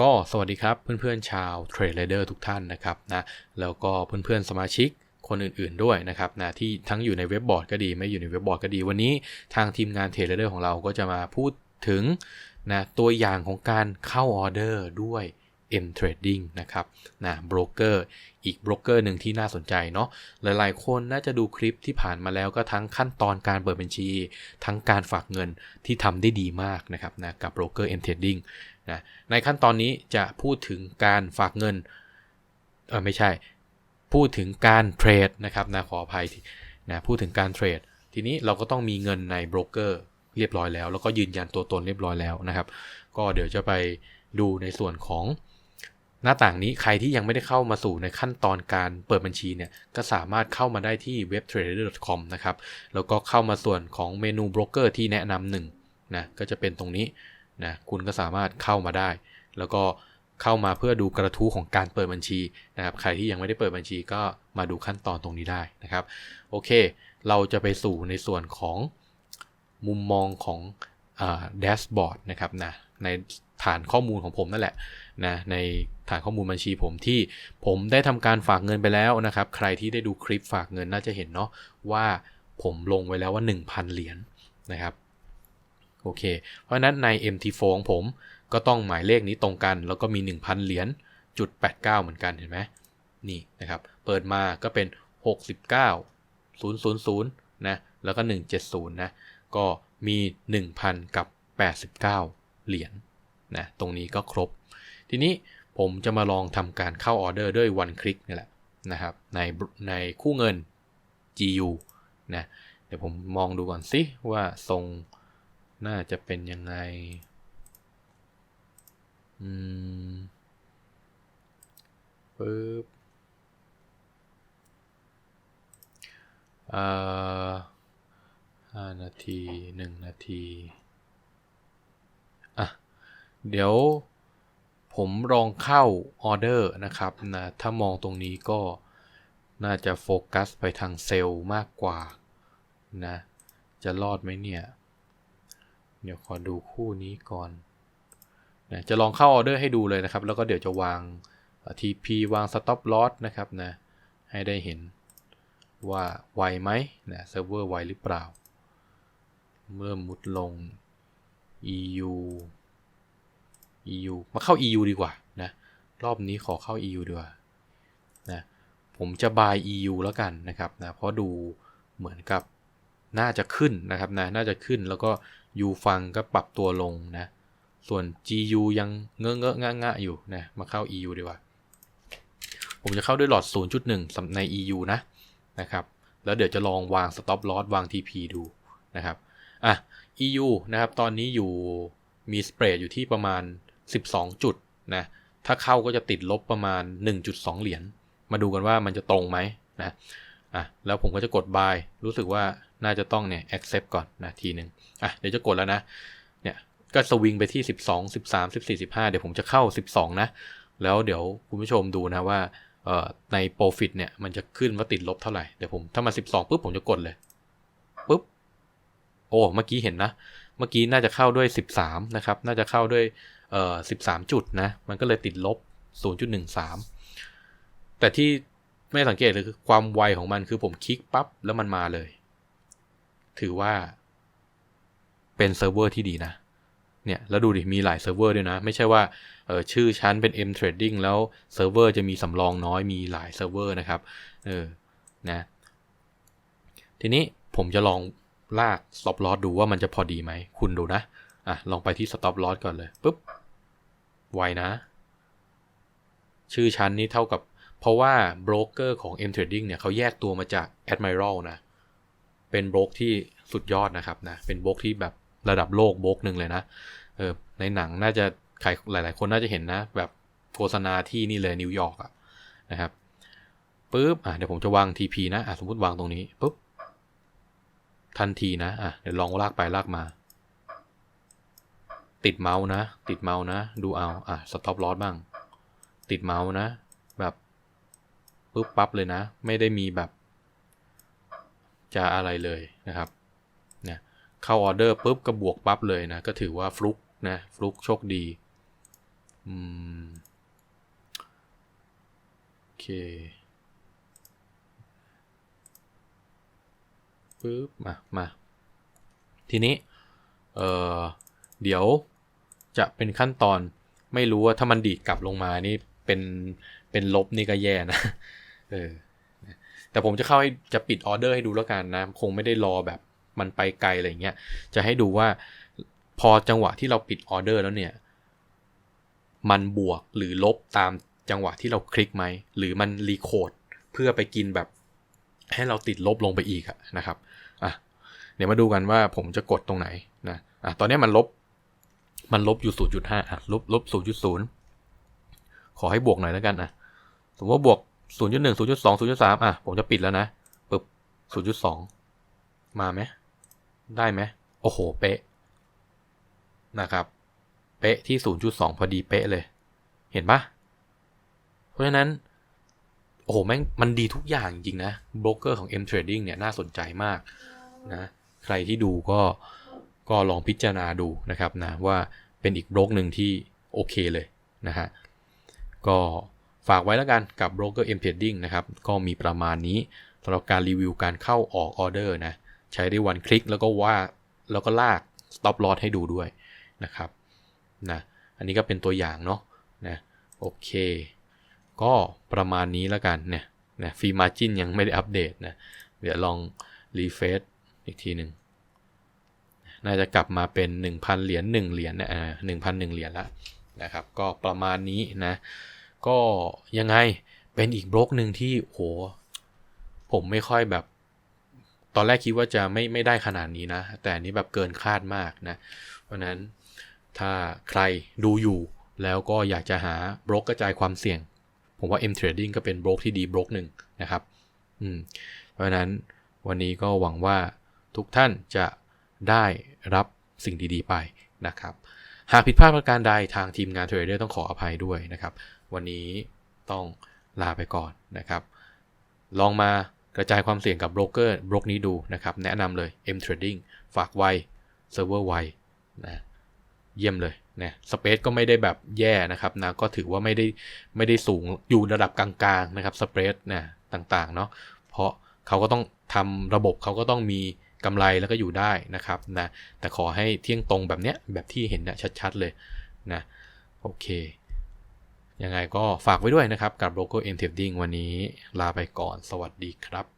ก็สวัสดีครับเพื่อนๆชาวเทรดเดอร์ทุกท่านนะครับนะแล้วก็เพื่อนๆสมาชิกคนอื่นๆด้วยนะครับนะที่ทั้งอยู่ในเว็บบอร์ดก็ดี ไม่อยู่ในเว็บบอร์ดก็ดีวันนี้ทางทีมงานเทรดเดอร์ของเราก็จะมาพูดถึงนะตัวอย่างของการเข้าออเดอร์ด้วย M Trading นะครับนะโบรกเกอร์อีกโบรกเกอร์หนึ่งที่น่าสนใจเนาะหลายๆ คนน่าจะดูคลิปที่ผ่านมาแล้วก็ทั้งขั้นตอนการเปิดบัญชี ทั้งการฝากเงินที่ทำได้ดีมากนะครับนะกับโบรกเกอร์ M Trading นะในขั้นตอนนี้จะพูดถึงการฝากเงินเออไม่ใช่ พูดถึงการเทรดนะครับนะขออภัยนะพูดถึงการเทรด ทีนี้เราก็ต้องมีเงินในโบรกเกอร์เรียบร้อยแล้ว แล้วก็ยืนยันตัวตนเรียบร้อยแล้วนะครับ ก็เดี๋ยวจะไปดูในส่วนของหน้าต่างนี้ใครที่ยังไม่ได้เข้ามาสู่ในขั้นตอนการเปิดบัญชีเนี่ย ก็สามารถเข้ามาได้ที่ webtrader.com นะครับ แล้วก็เข้ามาส่วนของเมนูโบรกเกอร์ที่แนะนำหนึ่งนะ ก็จะเป็นตรงนี้ นะคุณก็สามารถเข้ามาได้ แล้วก็เข้ามาเพื่อดูกระทู้ของการเปิดบัญชีนะครับ ใครที่ยังไม่ได้เปิดบัญชีก็มาดูขั้นตอนตรงนี้ได้นะครับ โอเค เราจะไปสู่ในส่วนของมุมมองของแดชบอร์ดนะครับนะในฐานข้อมูลของผมนั่นแหละนะในฐานข้อมูลบัญชีผมที่ผมได้ทำการฝากเงินไปแล้วนะครับ ใครที่ได้ดูคลิปฝากเงินน่าจะเห็นเนาะว่าผมลงไว้แล้วว่า 1,000 เหรียญนนะครับ โอเค เพราะนั้นใน MT4 ของผมก็ต้องหมายเลขนี้ตรงกัน แล้วก็มี 1,000 เหรียญจุด89 เหมือนกันเห็นไหมนี่นะครับ เปิดมาก็เป็น 69 000 นะ แล้วก็ 170 นะ ก็มี 1,000 กับ 89 เหรียญนะตรงนี้ก็ครบ ทีนี้ผมจะมาลองทำการเข้าออเดอร์ด้วย one click นี่แหละนะครับในในคู่เงิน GU นะเดี๋ยวผมมองดูก่อนสิว่าทรง น่าจะเป็นยังไง อืมปึ๊บอ่าห้านาทีหนึ่งนาที อะ เดี๋ยวผมลองเข้าออเดอร์นะครับนะถ้ามองตรงนี้ก็น่าจะโฟกัสไปทางเซลล์มากกว่านะ จะรอดไหมเนี่ย เดี๋ยวขอดูคู่นี้ก่อนนะจะลองเข้าออเดอร์ให้ดูเลยนะครับ แล้วก็เดี๋ยวจะวาง TP วาง Stop Loss นะครับนะให้ได้เห็นว่าไวไหมนะเซิร์ฟเวอร์ไวหรือเปล่า เมื่อมุดลง EU EU มาเข้า EU ดีกว่านะรอบนี้ขอเข้า EU ดีกว่านะผมจะ buy EU แล้วกันนะครับนะเพราะดูเหมือนกับ น่าจะขึ้นนะครับนะน่าจะขึ้นแล้วก็ U ฟังก็ปรับตัวลงนะ ส่วน GU ยังเงอะเงอะงะงะอยู่นะ มาเข้า EU ดีกว่า ผมจะเข้าด้วยหลอด 0.1 ใน EU นะนะครับ แล้วเดี๋ยวจะลองวาง stop loss วาง TP ดูนะครับ อะ EU นะครับ ตอนนี้อยู่มีสเปรดอยู่ที่ประมาณ 12 จุดนะ ถ้าเข้าก็จะติดลบประมาณ 1.2 เหรียญ มาดูกันว่ามันจะตรงไหมนะ อะ แล้วผมก็จะกด buy รู้สึกว่า น่าจะต้องเนี่ย accept ก่อนนะทีหนึ่งอะเดี๋ยวจะกดแล้วนะ เนี่ยก็สวิงไปที่ 12 13 14 15 เดี๋ยวผมจะเข้า 12 นะ แล้วเดี๋ยวคุณผู้ชมดูนะว่าเอ่อใน profit เนี่ยมันจะขึ้นว่าติดลบเท่าไหร่ เดี๋ยวผมถ้ามา 12ปุ๊บผมจะกดเลยปุ๊บโอ้เมื่อกี้เห็นนะ เมื่อกี้น่าจะเข้าด้วย 13 นะครับ น่าจะเข้าด้วยเอ่อ13 จุดนะ มันก็เลยติดลบ 0.13 แต่ที่ไม่สังเกตเลยคือความไวของมันคือผมคลิกปั๊บแล้วมันมาเลย ถือว่า เป็นเซิร์ฟเวอร์ที่ดีนะ เนี่ย แล้วดูดิ มีหลายเซิร์ฟเวอร์ด้วยนะ ไม่ใช่ว่าเออชื่อชั้นเป็น M Trading แล้วเซิร์ฟเวอร์จะมีสำรองน้อยมีหลายเซิร์ฟเวอร์นะครับเออนะทีนี้ผมจะลองลาก stop loss ดูว่ามันจะพอดีไหม คุณดูนะ อะ ลองไปที่ stop loss ก่อนเลยปุ๊บ ไวนะ ชื่อชั้นนี้เท่ากับ เพราะว่าโบรกเกอร์ของ M Trading เนี่ยเขาแยกตัวมาจาก Admiral นะ เป็นโบรกที่สุดยอดนะครับนะ เป็นโบรกที่แบบระดับโลกโบรกหนึ่งเลยนะ เออ ในหนังน่าจะใครหลาย ๆ คนน่าจะเห็นนะ แบบโฆษณาที่นี่เลยนิวยอร์กอะนะครับปุ๊บ อะเดี๋ยวผมจะวาง TP นะอะสมมติวางตรงนี้ปุ๊บ ทันทีนะ อะเดี๋ยวลองลากไปลากมา ติดเมาส์นะ ติดเมาส์นะ ดูเอา อะสต็อปลอสบ้าง ติดเมาส์นะ แบบปุ๊บปั๊บเลยนะ ไม่ได้มีแบบ จะอะไรเลยนะครับเนี่ยเข้าออเดอร์ปุ๊บก็บวกปั๊บเลยนะก็ถือว่าฟลุกนะฟลุกโชคดีอืมโอเคปึ๊บมามาทีนี้เออเดี๋ยวจะเป็นขั้นตอนไม่รู้ว่าถ้ามันดีดกลับลงมานี่เป็นเป็นลบนี่ก็แย่นะเออ แต่ผมจะเข้าให้จะปิดออเดอร์ให้ดูแล้วกันนะ คงไม่ได้รอแบบมันไปไกลอะไรเงี้ย จะให้ดูว่าพอจังหวะที่เราปิดออเดอร์แล้วเนี่ย มันบวกหรือลบตามจังหวะที่เราคลิกไหม หรือมันรีโคดเพื่อไปกินแบบ ให้เราติดลบลงไปอีกอะนะครับอะเดี๋ยวมาดูกันว่าผมจะกดตรงไหนนะอะตอนนี้มันลบ มันลบอยู่ 0.5อะลบลบ0.0 ขอให้บวกหน่อยแล้วกันนะสมมติว่าบวก 0.1 0.2 0.3อะ ผมจะปิดแล้วนะปึ๊บ0.2มาไหมได้ไหมโอ้โห เป๊ะ นะครับ เป๊ะที่ 0.2 พอดีเป๊ะเลย เห็นปะเพราะฉะนั้น โอ้โห แม่ง มันดีทุกอย่างจริงนะ โบรกเกอร์ของ M Trading เนี่ย น่าสนใจมากนะ ใครที่ดูก็ ก็ลองพิจารณาดูนะครับนะ ว่าเป็นอีกโบรกหนึ่งที่โอเคเลยนะฮะ ก็ ฝากไว้แล้วกันกับโบรกเกอร์ M Trading นะครับ ก็มีประมาณนี้สำหรับการรีวิวการเข้าออกออเดอร์นะ ใช้ได้วันคลิกแล้วก็ว่าแล้วก็ลาก stop loss ให้ดูด้วยนะครับนะอันนี้ก็เป็นตัวอย่างเนาะนะโอเค ก็ประมาณนี้แล้วกันเนี่ยนะฟรีมาจินยังไม่ได้อัปเดตนะ เดี๋ยวลองรีเฟซอีกทีหนึ่งน่าจะกลับมาเป็น 1,000 เหรียญ1เหรียญนะอ่า1,001เหรียญละนะครับ ก็ประมาณนี้นะ ก็ยังไงเป็นอีกบล็อกหนึ่งที่โหผมไม่ค่อยแบบ ตอนแรกคิดว่าจะไม่ไม่ได้ขนาดนี้นะ แต่อันนี้แบบเกินคาดมากนะ เพราะนั้นถ้าใครดูอยู่แล้วก็อยากจะหาบล็อกกระจายความเสี่ยง ผมว่า M Trading ก็เป็นบล็อกที่ดีบล็อกหนึ่งนะครับอืมเพราะฉะนั้นวันนี้ก็หวังว่าทุกท่านจะได้รับสิ่งดีๆไปนะครับ หากผิดพลาดประการใดทางทีมงานเทรดเดอร์ต้องขออภัยด้วยนะครับ วันนี้ต้องลาไปก่อนนะครับ ลองมากระจายความเสี่ยงกับโบรกเกอร์บล็อกนี้ดูนะครับ แนะนำเลย M Trading ฝากไวเซิร์ฟเวอร์ไวนะเยี่ยมเลยนะสเปซก็ไม่ได้แบบแย่นะครับนะก็ถือว่าไม่ได้ไม่ได้สูงอยู่ระดับกลางๆนะครับสเปซนะต่างๆเนาะเพราะเขาก็ต้องทำระบบเขาก็ต้องมีกำไรแล้วก็อยู่ได้นะครับนะแต่ขอให้เที่ยงตรงแบบเนี้ยแบบที่เห็นนะชัดๆเลยนะโอเค ยังไงก็ฝากไว้ด้วยนะครับกับ Broker M Trading วันนี้ลาไปก่อนสวัสดีครับ